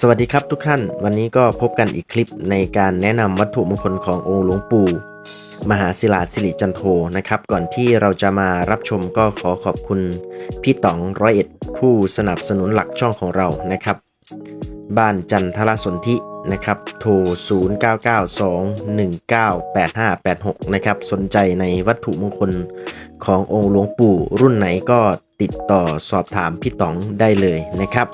สวัสดีครับทุกท่าน วันนี้ก็พบกันอีกคลิปในการแนะนำวัตถุมงคลขององค์หลวงปู่ มหาศิลาสิริจันโทนะครับ ก่อนที่เราจะมารับชมก็ขอขอบคุณพี่ต๋องร้อยเอ็ดผู้สนับสนุนหลักช่องของเรานะครับ บ้านจันทรสนธินะครับ โทร 0992198586 นะครับ สนใจในวัตถุมงคลขององค์หลวงปู่รุ่นไหนก็ติดต่อสอบถามพี่ต๋องได้เลยนะครับ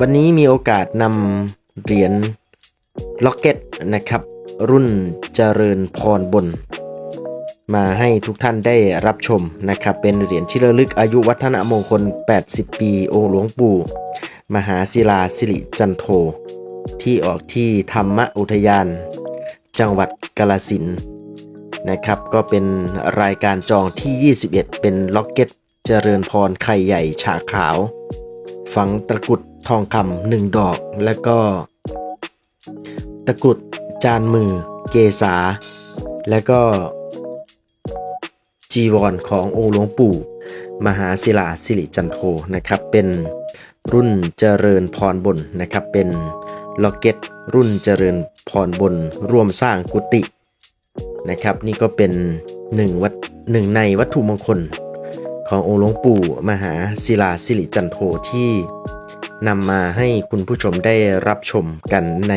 วันนี้มีโอกาสนำเหรียญล็อกเก็ตนะครับ รุ่นเจริญพรบน มาให้ทุกท่านได้รับชมนะครับ เป็นเหรียญที่ระลึกอายุวัฒนมงคล 80 ปีองค์หลวงปู่ มหาศิลาสิริจันโท ที่ออกที่ธรรมอุทยาน จังหวัดกาลสินนะครับ ก็เป็นรายการจองที่ 21 เป็นล็อกเก็ตเจริญพรไข่ใหญ่ฉาขาว ฝังตะกุด ทองคำหนึ่งดอก แล้วก็ ตะกรุดจานมือ เกษา แล้วก็ จีวรขององค์หลวงปู่ มหาศิลาสิริจันโทนะครับ เป็นรุ่นเจริญพรบนนะครับ เป็นล็อกเก็ตรุ่นเจริญพรบนร่วมสร้างกุฏินะครับ นี่ก็เป็นหนึ่งวัดหนึ่งในวัตถุมงคลขององค์หลวงปู่ มหาศิลาสิริจันโทที่ นำมาให้คุณผู้ชมได้รับชมกันใน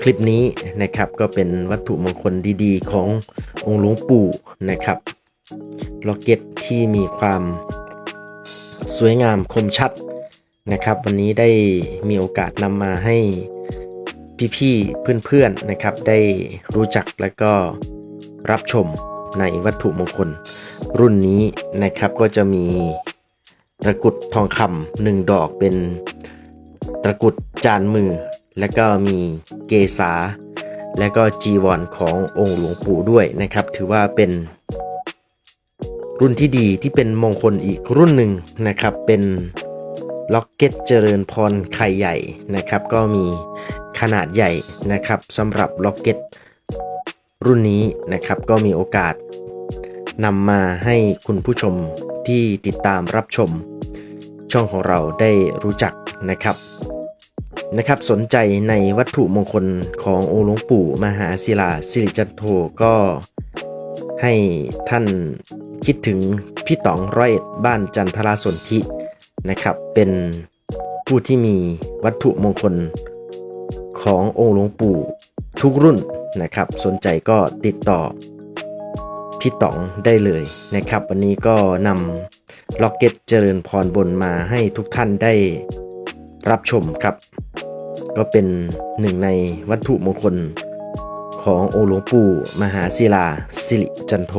คลิปนี้นะครับ ก็เป็นวัตถุมงคลดีๆ ขององค์หลวงปู่นะครับล็อกเก็ตที่มีความสวยงามคมชัดนะครับ วันนี้ได้มีโอกาสนำมาให้พี่ๆเพื่อนๆนะครับ ได้รู้จักและก็รับชมในวัตถุมงคลรุ่นนี้นะครับก็จะมี ตะกรุดทองคำหนึ่งดอกเป็นตะกรุดจานมือ และก็มีเกษาและก็จีวรขององค์หลวงปู่ด้วยนะครับ ถือว่าเป็นรุ่นที่ดีที่เป็นมงคลอีกรุ่นหนึ่งนะครับ เป็นล็อกเก็ตเจริญพรไข่ใหญ่นะครับ ก็มีขนาดใหญ่นะครับสำหรับล็อกเก็ตรุ่นนี้นะครับ ก็มีโอกาสนำมาให้คุณผู้ชมที่ติดตามรับชม ช่องของเราได้รู้จักนะครับนะครับ สนใจในวัตถุมงคลขององค์หลวงปู่มหาศิลาสิริจันโทก็ให้ท่านคิดถึงพี่ต๋องร้อยเอ็ดบ้านจันทราสนธินะครับ เป็นผู้ที่มีวัตถุมงคลขององค์หลวงปู่ทุกรุ่นนะครับ สนใจก็ติดต่อ พี่ต๋องได้เลยนะครับ วันนี้ก็นำล็อกเก็ตเจริญพรบนมาให้ทุกท่านได้รับชมครับ ก็เป็นหนึ่งในวัตถุมงคลขององค์หลวงปู่มหาศิลาสิริจันโท